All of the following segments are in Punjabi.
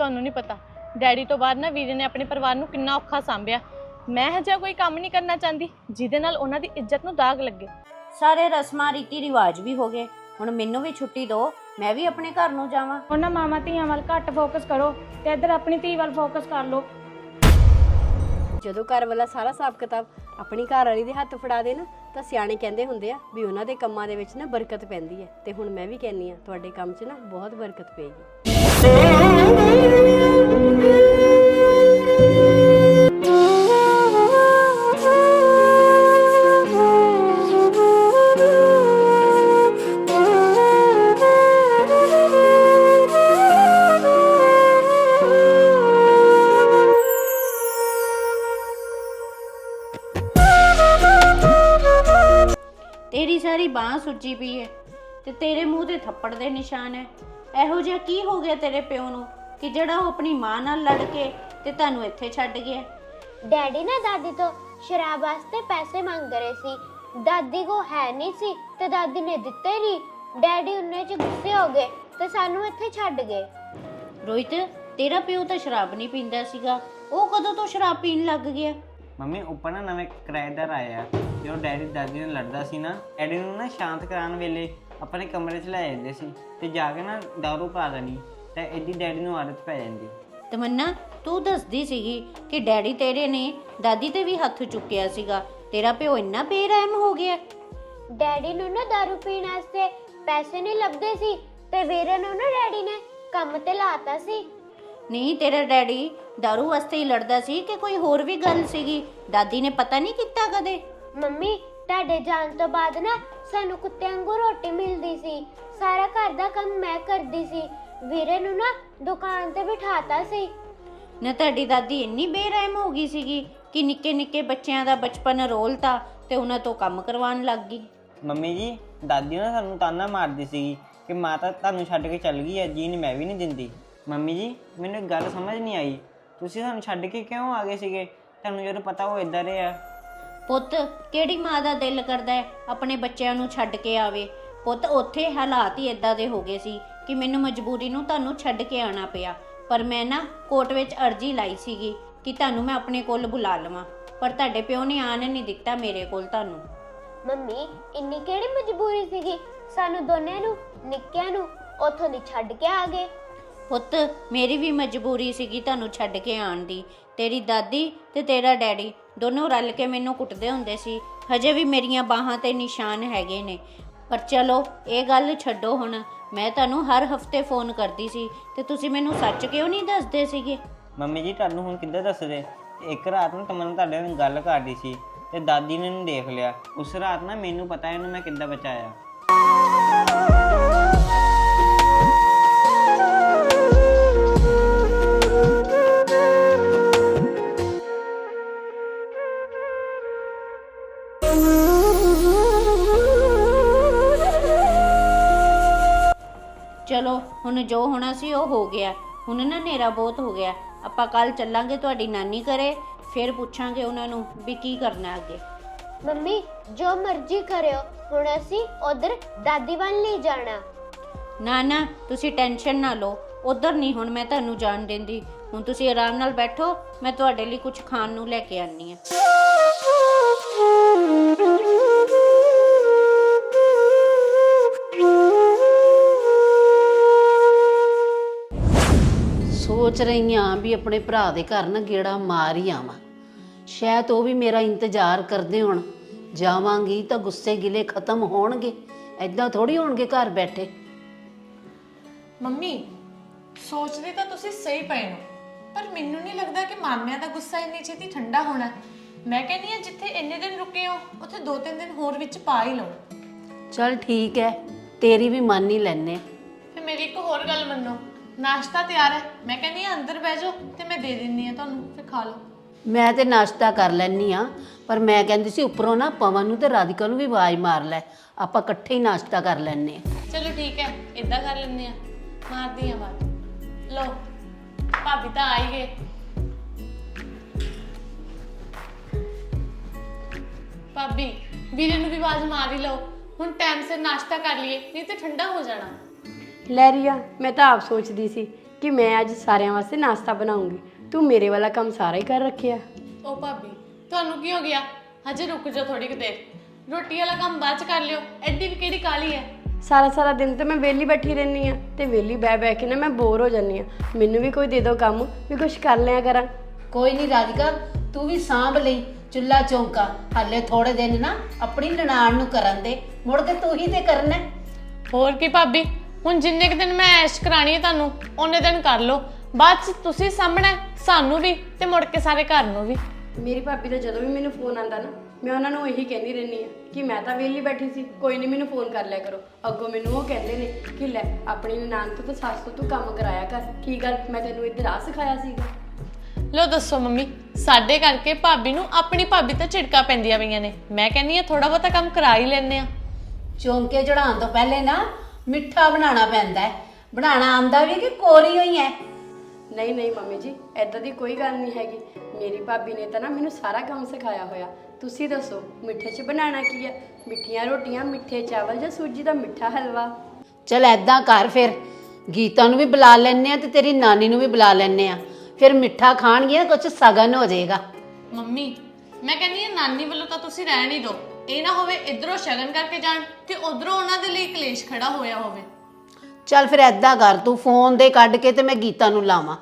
ਤੁਹਾਨੂੰ ਨਹੀਂ ਪਤਾ। ਡੈਡੀ ਤੋਂ ਬਾਅਦ ਨਾ ਵੀਰੇ ਨੇ ਆਪਣੇ ਪਰਿਵਾਰ ਨੂੰ ਕਿੰਨਾ ਔਖਾ ਸੰਭਿਆ। ਮੈਂ ਹਜੇ ਕੋਈ ਕੰਮ ਨਹੀਂ ਕਰਨਾ ਚਾਹੁੰਦੀ ਜਿਹਦੇ ਨਾਲ ਉਹਨਾਂ ਦੀ ਇੱਜ਼ਤ ਨੂੰ ਦਾਗ ਲੱਗੇ। ਸਾਰੇ ਰਸਮਾਂ ਰੀਤੀ ਰਿਵਾਜ ਵੀ ਹੋ ਗਏ। ਹੁਣ ਮੈਨੂੰ ਵੀ ਛੁੱਟੀ ਦਿਓ ਮੈਂ ਵੀ ਆਪਣੇ ਘਰ ਨੂੰ ਜਾਵਾਂ। ਉਹਨਾਂ ਮਾਮਾ ਧੀਆਂ ਵੱਲ ਘੱਟ ਫੋਕਸ ਕਰੋ ਤੇ ਇੱਧਰ ਆਪਣੀ ਧੀ ਵੱਲ ਫੋਕਸ ਕਰ ਲਓ। ਜਦੋਂ ਘਰ ਵਾਲਾ ਸਾਰਾ ਹਿਸਾਬ ਕਿਤਾਬ ਆਪਣੀ ਘਰ ਵਾਲੀ ਦੇ ਹੱਥ ਫੜਾ ਦੇ ਨਾ ਤਾਂ ਸਿਆਣੇ ਕਹਿੰਦੇ ਹੁੰਦੇ ਆ ਵੀ ਉਹਨਾਂ ਦੇ ਕੰਮਾਂ ਦੇ ਵਿੱਚ ਨਾ ਬਰਕਤ ਪੈਂਦੀ ਹੈ। ਤੇ ਹੁਣ ਮੈਂ ਵੀ ਕਹਿੰਨੀ ਆ ਤੁਹਾਡੇ ਕੰਮ 'ਚ ਨਾ ਬਹੁਤ ਬਰਕਤ ਪਏਗੀ। ਤੇਰੀ ਸਾਰੀ ਬਾਹ ਸੁੱਜੀ ਪਈ ਹੈ ਤੇ ਤੇਰੇ ਮੂੰਹ ਤੇ ਥੱਪੜ ਦੇ ਨਿਸ਼ਾਨ ਹੈ। ਇਹੋ ਜਿਹਾ ਕੀ ਹੋ ਗਿਆ ਤੇਰੇ ਪਿਓ ਨੂੰ? ਕਿ ਜਿਹੜਾ ਉਹ ਆਪਣੀ ਮਾਂ ਨਾਲ ਲੜ ਕੇ ਤੇ ਤੁਹਾਨੂੰ ਇੱਥੇ ਛੱਡ ਗਿਆ। ਡੈਡੀ ਨਾ ਦਾਦੀ ਤੋਂ ਸ਼ਰਾਬ ਵਾਸਤੇ ਪੈਸੇ ਮੰਗ ਰਹੇ ਸੀ। ਦਾਦੀ ਕੋ ਹੈ ਨਹੀਂ ਸੀ ਤੇ ਦਾਦੀ ਨੇ ਦਿੱਤੇ ਨਹੀਂ। ਡੈਡੀ ਉਹਨੇ ਚ ਗੁੱਸੇ ਹੋ ਗਏ ਤੇ ਸਾਨੂੰ ਇੱਥੇ ਛੱਡ ਗਏ। ਰੋਹਿਤ ਤੇਰਾ ਪਿਓ ਤਾਂ ਸ਼ਰਾਬ ਨਹੀਂ ਪੀਂਦਾ ਸੀਗਾ। ਉਹ ਕਦੋਂ ਤੋਂ ਸ਼ਰਾਬ ਪੀਣ ਲੱਗ ਗਿਆ? ਮੰਮੀ ਉੱਪਰ ਨਾ ਨਵੇਂ ਕਿਰਾਏਦਾਰ ਆਏ ਆ। ਜਦੋਂ ਡੈਡੀ ਦਾਦੀ ਨਾਲ ਲੜਦਾ ਸੀ ਨਾ ਡੈਡੀ ਨੂੰ ਨਾ ਸ਼ਾਂਤ ਕਰਾਉਣ ਵੇਲੇ ਆਪਣੇ ਕਮਰੇ 'ਚ ਲੈ ਜਾਂਦੇ ਸੀ ਤੇ ਜਾ ਕੇ ਨਾ ਦਾਰੂ ਪਾ ਦੇਣੀ। ਤੇ ਐਡੀ ਡੈਡੀ ਨੂੰ ਆਦਤ ਪੈ ਜਾਂਦੀ। ਤਮੰਨਾ ਤੂੰ ਦੱਸਦੀ ਸੀਗੀ ਕਿ ਡੈਡੀ ਤੇਰੇ ਨੇ ਦਾਦੀ ਤੇ ਵੀ ਹੱਥ ਚੁੱਕਿਆ ਸੀਗਾ। ਤੇਰਾ ਪਿਓ ਇੰਨਾ ਬੇਰਹਿਮ ਹੋ ਗਿਆ। ਡੈਡੀ ਨੂੰ ਨਾ ਦਾਰੂ ਪੀਣ ਵਾਸਤੇ ਪੈਸੇ ਨਹੀਂ ਲੱਭਦੇ ਸੀ ਤੇ ਵੀਰੇ ਨੂੰ ਨਾ ਡੈਡੀ ਨੇ ਕੰਮ ਤੇ ਲਾਤਾ ਸੀ। ਨਹੀਂ ਤੇਰਾ ਡੈਡੀ दारू ਵਾਸਤੇ ਹੀ ਲੜਦਾ ਸੀ ਕਿ ਕੋਈ ਹੋਰ ਵੀ ਗੱਲ ਸੀਗੀ? ਦਾਦੀ ਨੇ ਪਤਾ ਨਹੀਂ ਕੀਤਾ ਕਦੇ? ਮੰਮੀ ਤੁਹਾਡੇ ਜਾਣ ਤੋਂ ਬਾਅਦ ਨਾ ਸਾਨੂੰ ਕੁੱਤਿਆਂ ਵਾਂਗੂ ਰੋਟੀ ਮਿਲਦੀ ਸੀ। ਸਾਰਾ ਘਰ ਦਾ ਕੰਮ ਮੈਂ ਕਰਦੀ ਸੀ। ਵੀਰੇ ਨੂੰ ਨਾ ਦੁਕਾਨ ਤੇ ਬਿਠਾਤਾ ਸੀ। ਨਾ ਤੁਹਾਡੀ ਦਾਦੀ ਇੰਨੀ ਬੇਰਹਿਮ ਹੋ ਗਈ ਸੀਗੀ ਕਿ ਨਿੱਕੇ ਨਿੱਕੇ ਬੱਚਿਆਂ ਦਾ ਬਚਪਨ ਰੋਲਤਾ ਤੇ ਉਹਨਾਂ ਤੋਂ ਕੰਮ ਕਰਵਾਉਣ ਲੱਗ ਗਈ। ਮੰਮੀ ਜੀ ਦਾਦੀ ਨਾ ਸਾਨੂੰ ਤਾਨਾ ਮਾਰਦੀ ਸੀਗੀ ਕਿ ਮਾਤਾ ਤੁਹਾਨੂੰ ਛੱਡ ਕੇ ਚੱਲ ਗਈ ਹੈ ਜੀਨ ਮੈਂ ਵੀ ਨਹੀਂ ਦਿੰਦੀ। ਮੰਮੀ ਜੀ ਮੈਨੂੰ ਇੱਕ ਗੱਲ ਸਮਝ ਨਹੀਂ ਆਈ। ਤੁਸੀਂ ਸਾਨੂੰ ਛੱਡ ਕੇ ਕਿਉਂ ਆ ਗਏ ਸੀਗੇ? ਤੁਹਾਨੂੰ ਜਦੋਂ ਪਤਾ ਉਹ ਇੱਧਰ ਆ। ਪੁੱਤ ਕਿਹੜੀ ਮਾਂ ਦਾ ਦਿਲ ਕਰਦਾ ਹੈ ਆਪਣੇ ਬੱਚਿਆਂ ਨੂੰ ਛੱਡ ਕੇ ਆਵੇ? ਪੁੱਤ ਉੱਥੇ ਹਾਲਾਤ ਹੀ ਇਦਾਂ ਦੇ ਹੋ ਗਏ ਸੀ ਕਿ ਮੈਨੂੰ ਮਜਬੂਰੀ ਨੂੰ ਤੁਹਾਨੂੰ ਛੱਡ ਕੇ ਆਣਾ ਪਿਆ। ਪਰ ਮੈਂ ਨਾ ਕੋਰਟ ਵਿੱਚ ਅਰਜ਼ੀ ਲਾਈ ਸੀਗੀ ਕਿ ਤੁਹਾਨੂੰ ਮੈਂ ਆਪਣੇ ਕੋਲ ਬੁਲਾ ਲਵਾਂ। ਪਰ ਤੁਹਾਡੇ ਪਿਓ ਨੇ ਆਣ ਨਹੀਂ ਦਿੱਤਾ ਮੇਰੇ ਕੋਲ ਤੁਹਾਨੂੰ। ਮੰਮੀ ਇੰਨੀ ਕਿਹੜੀ ਮਜਬੂਰੀ ਸੀਗੀ? ਸਾਨੂੰ ਦੋਨਿਆਂ ਨੂੰ ਨਿੱਕਿਆਂ ਨੂੰ ਉੱਥੋਂ ਦੀ ਛੱਡ ਕੇ ਆ ਗਏ। ਪੁੱਤ ਮੇਰੀ ਵੀ ਮਜਬੂਰੀ ਸੀਗੀ ਤੁਹਾਨੂੰ ਛੱਡ ਕੇ ਆਣ ਦੀ। ਤੇਰੀ ਦਾਦੀ ਤੇ ਤੇਰਾ ਡੈਡੀ ਦੋਨੋਂ ਰਲ ਕੇ ਮੈਨੂੰ ਕੁੱਟਦੇ ਹੁੰਦੇ ਸੀ। ਹਜੇ ਵੀ ਮੇਰੀਆਂ ਬਾਹਾਂ ਤੇ ਨਿਸ਼ਾਨ ਹੈਗੇ ਨੇ। ਪਰ ਚਲੋ, ਇਹ ਗੱਲ ਛੱਡੋ ਹੁਣ। ਮੈਂ ਤੁਹਾਨੂੰ ਹਰ ਹਫ਼ਤੇ ਫੋਨ ਕਰਦੀ ਸੀ ਤੇ ਤੁਸੀਂ ਮੈਨੂੰ ਸੱਚ ਕਿਉਂ ਨਹੀਂ ਦੱਸਦੇ ਸੀਗੇ? ਮੰਮੀ ਜੀ, ਤੁਹਾਨੂੰ ਹੁਣ ਕਿੱਦਾਂ ਦੱਸਦੇ? ਇੱਕ ਰਾਤ ਨੂੰ ਤਮਨ ਤੁਹਾਡੇ ਨਾਲ ਗੱਲ ਕਰਦੀ ਸੀ ਤੇ ਦਾਦੀ ਨੇ ਇਹਨੂੰ ਦੇਖ ਲਿਆ। ਉਸ ਰਾਤ ਨਾ ਮੈਨੂੰ ਪਤਾ ਇਹਨੂੰ ਮੈਂ ਕਿੱਦਾਂ ਬਚਾਇਆ। ਚਲੋ ਹੁਣ ਜੋ ਹੋਣਾ ਸੀ ਉਹ ਹੋ ਗਿਆ। ਹੁਣ ਨਾ ਹਨੇਰਾ ਬਹੁਤ ਹੋ ਗਿਆ। ਆਪਾਂ ਕੱਲ ਚੱਲਾਂਗੇ ਤੁਹਾਡੀ ਨਾਨੀ ਘਰੇ ਫਿਰ ਪੁੱਛਾਂਗੇ ਉਹਨਾਂ ਨੂੰ ਵੀ ਕੀ ਕਰਨਾ ਅੱਗੇ। ਮੰਮੀ ਜੋ ਮਰਜ਼ੀ ਕਰਿਓ ਹੁਣ ਅਸੀਂ ਉਧਰ ਦਾਦੀ ਵੱਲ ਨਹੀਂ ਜਾਣਾ। ਨਾ ਨਾ ਤੁਸੀਂ ਟੈਨਸ਼ਨ ਨਾ ਲਓ। ਉਧਰ ਨਹੀਂ ਹੁਣ ਮੈਂ ਤੁਹਾਨੂੰ ਜਾਣ ਦਿੰਦੀ। ਹੁਣ ਤੁਸੀਂ ਆਰਾਮ ਨਾਲ ਬੈਠੋ ਮੈਂ ਤੁਹਾਡੇ ਲਈ ਕੁਝ ਖਾਣ ਨੂੰ ਲੈ ਕੇ ਆਨੀ ਆ ਸੋਚ ਰਹੀ ਹਾਂ ਵੀ ਆਪਣੇ ਭਰਾ ਦੇ ਘਰ ਨਾ ਗੇੜਾ ਮਾਰ ਹੀ ਆਵਾਂ। ਸ਼ਾਇਦ ਉਹ ਵੀ ਮੇਰਾ ਇੰਤਜ਼ਾਰ ਕਰਦੇ ਹੋਣ। ਜਾਵਾਂਗੀ ਤਾਂ ਗੁੱਸੇ ਗਿਲੇ ਖਤਮ ਹੋਣਗੇ। ਐਦਾਂ ਥੋੜੀ ਹੋਣਗੇ ਘਰ ਬੈਠੇ। ਮੰਮੀ ਸੋਚਦੇ ਤਾਂ ਤੁਸੀਂ ਸਹੀ ਪਏ ਹੋ। ਪਰ ਮੈਨੂੰ ਨਹੀਂ ਲੱਗਦਾ ਕਿ ਮਾਮਿਆਂ ਦਾ ਗੁੱਸਾ ਇੰਨੀ ਛੇਤੀ ਠੰਡਾ ਹੋਣਾ। ਹੈ। ਮੈਂ ਕਹਿੰਦੀ ਆ ਜਿੱਥੇ ਇੰਨੇ ਦਿਨ ਰੁਕੇ ਹੋ ਉੱਥੇ ਦੋ ਤਿੰਨ ਦਿਨ ਹੋਰ ਵਿੱਚ ਪਾ ਹੀ ਲਓ। ਚਲ ਠੀਕ ਹੈ ਤੇਰੀ ਵੀ ਮੰਨ ਹੀ ਲੈਨੇ ਆਂ। ਫਿਰ ਮੇਰੀ ਇੱਕ ਹੋਰ ਗੱਲ ਮੰਨੋ। ਨਾਸ਼ਤਾ ਤਿਆਰ ਹੈ। ਮੈਂ ਕਹਿੰਦੀ ਆ ਅੰਦਰ ਬਹਿ ਜਾਓ ਤੇ ਮੈਂ ਦੇ ਦਿੰਨੀ ਆ ਤੁਹਾਨੂੰ ਫਿਰ ਖਾ ਲਓ। ਮੈਂ ਤੇ ਨਾਸ਼ਤਾ ਕਰ ਲੈਨੀ ਆ ਪਰ ਮੈਂ ਕਹਿੰਦੀ ਸੀ ਉੱਪਰੋਂ ਨਾ ਪਵਨ ਨੂੰ ਤੇ ਰਾਧਿਕਾ ਨੂੰ ਵੀ ਆਵਾਜ਼ ਮਾਰ ਲੈ। ਆਪਾਂ ਇਕੱਠੇ ਹੀ ਨਾਸ਼ਤਾ ਕਰ ਲੈਨੇ ਆ ਚਲੋ ਠੀਕ ਹੈ ਇਦਾਂ ਕਰ ਲੈਂਦੇ ਆ ਮਾਰਦੀ ਆ ਬਾਤ ਲਓ ਭਾਬੀ ਤਾਂ ਆ ਹੀ ਗਏ। ਭਾਬੀ ਵੀਰੇ ਨੂੰ ਵੀ ਆਵਾਜ਼ ਮਾਰ ਹੀ ਲਓ। ਹੁਣ ਟਾਈਮ ਸਿਰ ਨਾਸ਼ਤਾ ਕਰ ਲਈਏ ਨਹੀਂ ਤੇ ਠੰਡਾ ਹੋ ਜਾਣਾ। ਲੈਰੀਆ ਮੈਂ ਤਾਂ ਆਪ ਸੋਚਦੀ ਸੀ ਕਿ ਮੈਂ ਅੱਜ ਸਾਰਿਆਂ ਵਾਸਤੇ ਨਾਸ਼ਤਾ ਬਣਾਉਂਗੀ। ਤੂੰ ਮੇਰੇ ਵਾਲਾ ਕੰਮ ਸਾਰਾ ਹੀ ਕਰ ਰੱਖਿਆ। ਓ ਭਾਬੀ ਤੁਹਾਨੂੰ ਕੀ ਹੋ ਗਿਆ? ਹਜੇ ਰੁਕ ਜਾ ਥੋੜੀ ਕੁ ਦੇਰ। ਰੋਟੀ ਵਾਲਾ ਕੰਮ ਬਾਅਦ ਚ ਕਰ ਲਿਓ ਐਡੀ ਵੀ ਕਿਹੜੀ ਕਾਲੀ ਹੈ ਸਾਰਾ ਸਾਰਾ ਦਿਨ ਤੇ ਮੈਂ ਵਿਹਲੀ ਬੈਠੀ ਰਹਿੰਦੀ ਆ ਤੇ ਵਿਹਲੀ ਬਹਿ ਬਹਿ ਕੇ ਨਾ ਮੈਂ ਬੋਰ ਹੋ ਜਾਂਦੀ ਆ। ਮੈਨੂੰ ਵੀ ਕੋਈ ਦੇ ਦਿਓ ਕੰਮ ਵੀ ਕੁਝ ਕਰ ਲਿਆ ਕਰਾਂ। ਕੋਈ ਨਹੀਂ ਰਾਧਿਕਾ ਤੂੰ ਵੀ ਸਾਂਭ ਲਈ ਚੁੱਲਾ ਚੌਂਕਾ। ਹਾਲੇ ਥੋੜੇ ਦਿਨ ਨਾ ਆਪਣੀ ਨਨਾਣ ਨੂੰ ਕਰਨ ਦੇ ਮੁੜ ਕੇ ਤੂੰ ਹੀ ਤੇ ਕਰਨਾ। ਹੈ। ਹੋਰ ਕੀ ਭਾਬੀ? ਹੁਣ ਜਿੰਨੇ ਕੁ ਦਿਨ ਮੈਂ ਐਸ਼ ਕਰਾਣੀ ਹੈ ਤੁਹਾਨੂੰ ਉਹਨੇ ਦਿਨ ਕਰ ਲਓ। ਬਾਅਦ ਚ ਤੁਸੀਂ ਸਾਹਮਣਾ ਸਾਨੂੰ ਵੀ ਤੇ ਮੁੜ ਕੇ ਸਾਰੇ ਘਰ ਨੂੰ ਵੀ। ਮੇਰੀ ਭਾਬੀ ਦਾ ਜਦੋਂ ਵੀ ਮੈਨੂੰ ਫੋਨ ਆਂਦਾ ਨਾ ਮੈਂ ਉਹਨਾਂ ਨੂੰ ਇਹੀ ਕਹਿੰਦੀ ਰਹਿੰਦੀ ਆ ਕਿ ਮੈਂ ਤਾਂ ਵਿਹਲੀ ਬੈਠੀ ਸੀ ਕੋਈ ਨਹੀਂ ਮੈਨੂੰ ਫੋਨ ਕਰ ਲਿਆ ਕਰੋ। ਅੱਗੋਂ ਮੈਨੂੰ ਉਹ ਕਹਿੰਦੇ ਨੇ ਕਿ ਲੈ ਆਪਣੀ ਨਨਾਣ ਤੋਂ ਤਾਂ ਸੱਸ ਤੋਂ ਤੂੰ ਕੰਮ ਕਰਾਇਆ ਕਰ। ਕੀ ਗੱਲ? ਮੈਂ ਤੈਨੂੰ ਇੱਧਰ ਆ ਸਿਖਾਇਆ ਸੀਗਾ। ਲੋ ਦੱਸੋ ਮੰਮੀ ਸਾਡੇ ਕਰਕੇ ਭਾਬੀ ਨੂੰ ਆਪਣੀ ਭਾਬੀ ਤੇ ਝਿੜਕਾਂ ਪੈਂਦੀਆਂ ਪਈਆਂ ਨੇ। ਮੈਂ ਕਹਿੰਨੀ ਆ ਥੋੜਾ ਬਹੁਤਾ ਕੰਮ ਕਰਾ ਹੀ ਲੈਣੇ ਆ ਚੌਂਕੇ ਚੜਾਉਣ ਤੋਂ ਪਹਿਲੇ ਨਾ ਮਿੱਠਾ ਬਣਾਉਣਾ ਪੈਂਦਾ ਹੈ। ਬਣਾਉਣਾ ਆਂਦਾ ਵੀ ਕਿ ਕੋਰੀ ਹੋਈ ਹੈ? ਨਹੀਂ ਨਹੀਂ ਮੰਮੀ ਜੀ ਐਦਾਂ ਦੀ ਕੋਈ ਗੱਲ ਨਹੀਂ ਹੈਗੀ। ਮੇਰੀ ਭਾਬੀ ਨੇ ਤਾਂ ਨਾ ਮੈਨੂੰ ਸਾਰਾ ਕੰਮ ਸਿਖਾਇਆ ਹੋਇਆ। ਤੁਸੀਂ ਦੱਸੋ ਮਿੱਠੇ 'ਚ ਬਣਾਉਣਾ ਕੀ ਹੈ? ਮਿੱਠੀਆਂ ਰੋਟੀਆਂ ਮਿੱਠੇ ਚਾਵਲ ਜਾਂ ਸੂਜੀ ਦਾ ਮਿੱਠਾ ਹਲਵਾ? ਚਲ ਐਦਾਂ ਕਰ ਫਿਰ। ਗੀਤਾ ਨੂੰ ਵੀ ਬੁਲਾ ਲੈਣੇ ਆ ਤੇ ਤੇਰੀ ਨਾਨੀ ਨੂੰ ਵੀ ਬੁਲਾ ਲੈਣੇ ਆ। ਫਿਰ ਮਿੱਠਾ ਖਾਣਗੀਆਂ ਕੁਝ ਸਗਨ ਹੋ ਜਾਏਗਾ। ਮੰਮੀ ਮੈਂ ਕਹਿੰਨੀ ਆ ਨਾਨੀ ਵੱਲੋਂ ਤਾਂ ਤੁਸੀਂ ਰਹਿਣ ਹੀ ਦਿਓ। ਇਹ ਨਾ ਹੋਵੇ ਇਧਰੋਂ ਸ਼ਗਨ ਕਰਕੇ ਜਾਣ ਤੇ ਉਧਰੋਂ ਉਹਨਾਂ ਦੇ ਲਈ ਕਲੇਸ਼ ਖੜਾ ਹੋਇਆ ਹੋਵੇ। ਚੱਲ ਫਿਰ ਐਦਾਂ ਕਰ ਤੂੰ ਫੋਨ ਦੇ ਕੱਢ ਕੇ ਤੇ ਮੈਂ ਗੀਤਾ ਨੂੰ ਲਾਵਾਂ।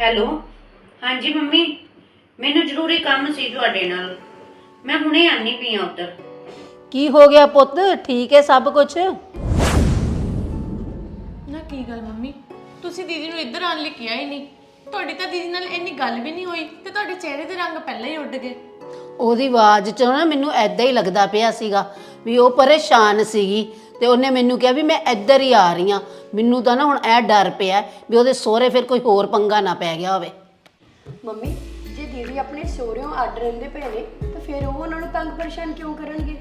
ਹੈਲੋ? ਹਾਂਜੀ ਮੰਮੀ ਮੈਨੂੰ ਜ਼ਰੂਰੀ ਕੰਮ ਸੀ ਤੁਹਾਡੇ ਨਾਲ। ਮੈਂ ਹੁਣੇ ਆਨੀ ਪਈ ਆ ਉੱਧਰ। ਕੀ ਹੋ ਗਿਆ ਪੁੱਤ? ਠੀਕ ਹੈ ਸਭ ਕੁਝ ਨਾ ਕੀ ਗੱਲ ਮੰਮੀ? ਤੁਸੀਂ ਦੀਦੀ ਨੂੰ ਇੱਧਰ ਆਉਣ ਲਈ ਕਿਹਾ ਹੀ ਨਹੀਂ। ਤੁਹਾਡੀ ਤਾਂ ਦੀਦੀ ਨਾਲ ਇੰਨੀ ਗੱਲ ਵੀ ਨਹੀਂ ਹੋਈ ਤੇ ਤੁਹਾਡੇ ਚਿਹਰੇ ਦੇ ਰੰਗ ਪਹਿਲਾਂ ਹੀ ਉੱਡ ਗਏ। ਉਹਦੀ ਆਵਾਜ਼ ਚ ਨਾ ਮੈਨੂੰ ਐਦਾਂ ਹੀ ਲੱਗਦਾ ਪਿਆ ਸੀਗਾ ਵੀ ਉਹ ਪਰੇਸ਼ਾਨ ਸੀਗੀ ਤੇ ਉਹਨੇ ਮੈਨੂੰ ਕਿਹਾ ਵੀ ਮੈਂ ਇੱਧਰ ਹੀ ਆ ਰਹੀ ਆ ਮੈਨੂੰ ਤਾਂ ਨਾ ਹੁਣ ਇਹ ਡਰ ਪਿਆ ਵੀ ਉਹਦੇ ਸਹੁਰੇ ਫਿਰ ਕੋਈ ਹੋਰ ਪੰਗਾ ਨਾ ਪੈ ਗਿਆ ਹੋਵੇ। ਮੰਮੀ ਜੇ ਦੀਦੀ ਆਪਣੇ ਸਹੁਰਿਆਂ ਅੱਡ ਰਹਿੰਦੇ ਪਏ ਨੇ ਤਾਂ ਫਿਰ ਉਹ ਉਹਨਾਂ ਨੂੰ ਤੰਗ ਪਰੇਸ਼ਾਨ ਕਿਉਂ ਕਰਨਗੇ?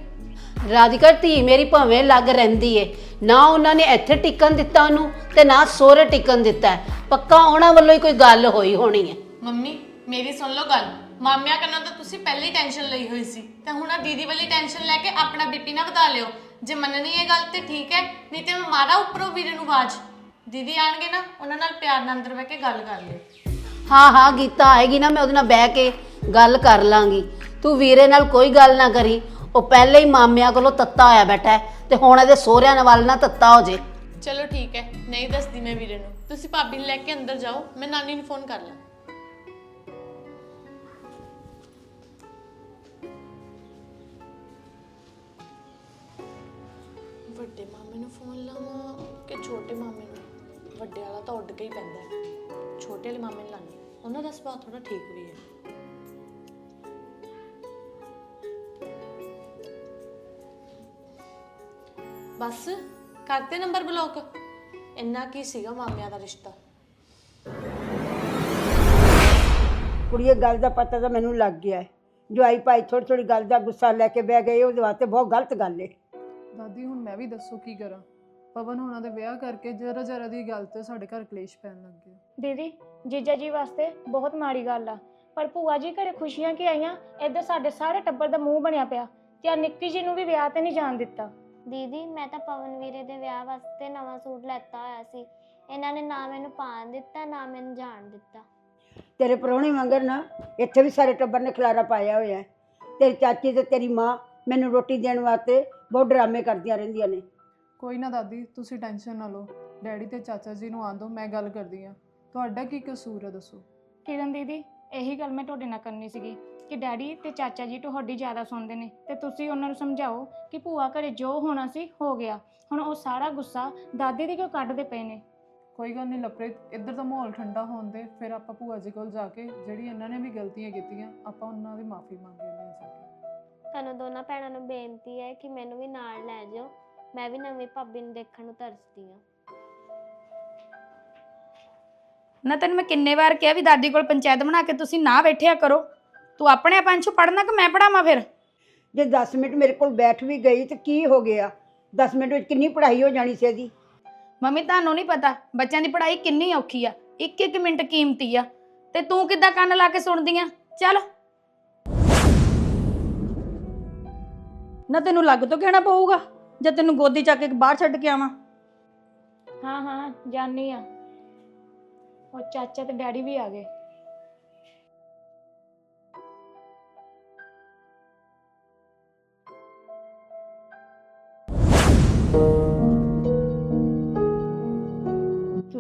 ਰਾਧਿਕਾ ਧੀ ਮੇਰੀ ਭਾਵੇਂ ਲੱਗ ਰਹਿੰਦੀ ਏ। ਨਾ ਉਹਨਾਂ ਨੇ ਇੱਥੇ ਟਿਕਣ ਦਿੱਤਾ ਉਹਨੂੰ ਤੇ ਨਾ ਸਹੁਰੇ ਟਿਕਣ ਦਿੱਤਾ ਹੈ। ਪੱਕਾ ਉਹਨਾਂ ਵੱਲੋਂ ਹੀ ਕੋਈ ਗੱਲ ਹੋਈ ਹੋਣੀ ਹੈ ਮੰਮੀ ਮੇਰੀ ਸੁਣ ਲਓ ਗੱਲ। ਮਾਮਿਆਂ ਕੰਨਾਂ ਤਾਂ ਤੁਸੀਂ ਪਹਿਲਾਂ ਹੀ ਟੈਨਸ਼ਨ ਲਈ ਹੋਈ ਸੀ। ਤੇ ਹੁਣ ਆ ਦੀਦੀ ਵਾਲੀ ਟੈਨਸ਼ਨ ਲੈ ਕੇ ਆਪਣਾ ਬੀਪੀ ਨਾ ਵਧਾ ਲਿਓ। ਜੇ ਮੰਨਣੀ ਇਹ ਗੱਲ ਤੇ ਠੀਕ ਹੈ ਨਹੀਂ ਤੇ ਮੈਂ ਮਾਰਾ ਉੱਪਰੋਂ ਵੀਰੇ ਨੂੰ ਆਵਾਜ਼। ਦੀਦੀ ਆਣਗੇ ਨਾ ਉਹਨਾਂ ਨਾਲ ਪਿਆਰ ਨਾਲ ਅੰਦਰ ਬਹਿ ਕੇ ਗੱਲ ਕਰ ਲਿਓ। ਹਾਂ ਹਾਂ ਗੀਤਾ ਆਏਗੀ ਨਾ ਮੈਂ ਉਹਦੇ ਨਾਲ ਬਹਿ ਕੇ ਗੱਲ ਕਰ ਲਾਂਗੀ। ਤੂੰ ਵੀਰੇ ਨਾਲ ਕੋਈ ਗੱਲ ਨਾ ਕਰੀ। ਉਹ ਪਹਿਲੇ ਹੀ ਮਾਮਿਆਂ ਕੋਲੋਂ ਤੱਤਾ ਹੋਇਆ ਬੈਠਾ ਹੈ ਤੇ ਹੁਣ ਇਹਦੇ ਸਹੁਰਿਆਂ ਨਾਲ ਨਾ ਤੱਤਾ ਹੋ ਜੇ। ਚਲੋ ਠੀਕ ਹੈ, ਨਹੀਂ ਦੱਸਦੀ ਮੈਂ ਵੀਰੇ ਨੂੰ। ਤੁਸੀਂ ਭਾਬੀ ਨੂੰ ਲੈ ਕੇ ਅੰਦਰ ਜਾਓ, ਮੈਂ ਨਾਨੀ ਨੂੰ ਫੋਨ ਕਰ ਲਾਂ। ਵੱਡੇ ਮਾਮੇ ਨੂੰ ਫੋਨ ਲਾਵਾਂ ਕਿ ਛੋਟੇ ਮਾਮੇ ਨੂੰ? ਵੱਡੇ ਵਾਲਾ ਤਾਂ ਉੱਡ ਕੇ ਹੀ ਪੈਂਦਾ ਹੈ। ਛੋਟੇ ਵਾਲੇ ਮਾਮੇ ਨੂੰ ਲਾਣੀ ਉਹਨਾਂ ਦਾ ਸੁਭਾਅ ਥੋੜਾ ਠੀਕ ਵੀ ਹੈ। ਬਸ ਕਰਤੇ ਨੰਬਰ ਬਲੌਕ? ਇੰਨਾ ਕੀ ਸੀਗਾ ਮਾਮਿਆਂ ਦਾ ਰਿਸ਼ਤਾ? ਕੁੜੀਏ ਗੱਲ ਦਾ ਪਤਾ ਤਾਂ ਮੈਨੂੰ ਲੱਗ ਗਿਆ ਹੈ। ਜਵਾਈ ਭਾਈ ਥੋੜੀ ਥੋੜੀ ਗੱਲ ਦਾ ਗੁੱਸਾ ਲੈ ਕੇ ਬਹਿ ਗਏ ਉਹਦੇ ਵਾਸਤੇ ਬਹੁਤ ਗਲਤ ਗੱਲ ਏ। ਦਾਦੀ ਹੁਣ ਮੈਂ ਵੀ ਦੱਸੋ ਕੀ ਕਰਾਂ। ਪਵਨ ਹੋਣਾ ਦੇ ਵਿਆਹ ਕਰਕੇ ਜਰਾ ਜਰਾ ਦੀ ਗੱਲ ਤੇ ਸਾਡੇ ਘਰ ਕਲੇਸ਼ ਪੈਣ ਲੱਗ ਗਿਆ। ਦੀਦੀ ਜੀਜਾ ਜੀ ਵਾਸਤੇ ਬਹੁਤ ਮਾੜੀ ਗੱਲ ਆ। ਪਰ ਭੂਆ ਜੀ ਘਰੇ ਖੁਸ਼ੀਆਂ ਕਿ ਆਈਆਂ? ਇੱਧਰ ਸਾਡੇ ਸਾਰੇ ਟੱਬਰ ਦਾ ਮੂੰਹ ਬਣਿਆ ਪਿਆ। ਤੇ ਆ ਨਿੱਕੀ ਜੀ ਨੂੰ ਵੀ ਵਿਆਹ ਤੇ ਨਹੀਂ ਜਾਣ ਦਿੱਤਾ। ਦੀਦੀ ਮੈਂ ਤਾਂ ਪਵਨ ਵੀਰੇ ਦੇ ਵਿਆਹ ਵਾਸਤੇ ਨਵਾਂ ਸੂਟ ਲੈਤਾ ਹੋਇਆ ਸੀ। ਇਹਨਾਂ ਨੇ ਨਾ ਮੈਨੂੰ ਪਾਣ ਦਿੱਤਾ ਨਾ ਮੈਨੂੰ ਜਾਣ ਦਿੱਤਾ। ਤੇਰੇ ਪ੍ਰਾਹੁਣੇ ਵਾਂਗਰ ਨਾ ਇੱਥੇ ਵੀ ਸਾਰੇ ਟੱਬਰ ਨੇ ਖਲਾਰਾ ਪਾਇਆ ਹੋਇਆ ਹੈ। ਤੇਰੀ ਚਾਚੀ ਤੇ ਤੇਰੀ ਮਾਂ ਮੈਨੂੰ ਰੋਟੀ ਦੇਣ ਵਾਸਤੇ ਬਹੁਤ ਡਰਾਮੇ ਕਰਦੀਆਂ ਰਹਿੰਦੀਆਂ ਨੇ। ਕੋਈ ਨਾ ਦਾਦੀ ਤੁਸੀਂ ਟੈਨਸ਼ਨ ਨਾ ਲਓ। ਡੈਡੀ ਤੇ ਚਾਚਾ ਜੀ ਨੂੰ ਆਂਦੋ ਮੈਂ ਗੱਲ ਕਰਦੀ ਆ ਤੁਹਾਡਾ ਕੀ ਕਸੂਰ ਹੈ ਦੱਸੋ? ਕਿਰਨ ਦੀਦੀ ਇਹੀ ਗੱਲ ਮੈਂ ਤੁਹਾਡੇ ਨਾਲ ਕਰਨੀ ਸੀਗੀ। ਕਿ ਡੈਡੀ ਤੇ ਚਾਚਾ ਜੀ ਤੁਹਾਡੀ ਜ਼ਿਆਦਾ ਸੁਣਦੇ ਨੇ ਤੇ ਤੁਸੀਂ ਉਹਨਾਂ ਨੂੰ ਸਮਝਾਓ ਕਿ ਭੂਆ ਘਰੇ ਜੋ ਹੋਣਾ ਸੀ ਹੋ ਗਿਆ। ਹੁਣ ਉਹ ਸਾਰਾ ਗੁੱਸਾ ਦਾਦੀ ਦੀ ਕਿਉਂ ਕੱਢਦੇ ਪਏ ਨੇ? ਕੋਈ ਗੱਲ ਨਹੀਂ ਲਪ੍ਰਿਤ ਇੱਧਰ ਦਾ ਮਾਹੌਲ ਠੰਡਾ ਹੋਣ ਦੇ ਫਿਰ ਆਪਾਂ ਭੂਆ ਜੀ ਕੋਲ ਜਾ ਕੇ ਜਿਹੜੀ ਇਹਨਾਂ ਨੇ ਵੀ ਗਲਤੀਆਂ ਕੀਤੀਆਂ ਆਪਾਂ ਉਹਨਾਂ ਦੀ ਮਾਫੀ ਮੰਗ ਜਾ। ਕੇ ਤੁਹਾਨੂੰ ਦੋਨਾਂ ਭੈਣਾਂ ਨੂੰ ਬੇਨਤੀ ਹੈ ਕਿ ਮੈਨੂੰ ਵੀ ਨਾਲ ਲੈ ਜਾਓ। ਮੈਂ ਵੀ ਨਵੀਂ ਭਾਬੀ ਨੂੰ ਦੇਖਣ ਨੂੰ ਤਰਸਦੀ ਹਾਂ। ਨਾ ਤੈਨੂੰ ਮੈਂ ਕਿੰਨੇ ਵਾਰ ਕਿਹਾ ਵੀ ਦਾਦੀ ਕੋਲ ਪੰਚਾਇਤ ਬਣਾ ਕੇ ਤੁਸੀਂ ਨਾ ਬੈਠਿਆ ਕਰੋ। ਤੂੰ ਆਪਣੇ ਆਪ ਅੰਸ਼ੂ ਪੜਨਾ ਕਿ ਮੈਂ ਪੜਾਵਾਂ ਫਿਰ? ਜੇ 10 ਮਿੰਟ ਮੇਰੇ ਕੋਲ ਬੈਠ ਵੀ ਗਈ ਤੇ ਕੀ ਹੋ ਗਿਆ? 10 ਮਿੰਟ ਵਿੱਚ ਕਿੰਨੀ ਪੜ੍ਹਾਈ ਹੋ ਜਾਣੀ ਸੀ ਇਹਦੀ? ਮੰਮੀ ਤੁਹਾਨੂੰ ਨਹੀਂ ਪਤਾ ਬੱਚਿਆਂ ਦੀ ਪੜ੍ਹਾਈ ਕਿੰਨੀ ਔਖੀ ਆ ਇੱਕ ਇੱਕ ਮਿੰਟ ਕੀਮਤੀ ਆ। ਤੇ ਤੂੰ ਕਿੱਦਾਂ ਕੰਨ ਲਾ ਕੇ ਸੁਣਦੀ ਆ? ਚੱਲ। ਨਾ ਤੈਨੂੰ ਲੱਗ ਤੋਂ ਕਹਿਣਾ ਪਊਗਾ ਜੇ ਤੈਨੂੰ ਗੋਦੀ ਚੱਕ ਕੇ ਬਾਹਰ ਛੱਡ ਕੇ ਆਵਾਂ? ਹਾਂ ਹਾਂ ਜਾਣੀ ਆ। ਉਹ ਚਾਚਾ ਤੇ ਡੈਡੀ ਵੀ ਆ ਗਏ।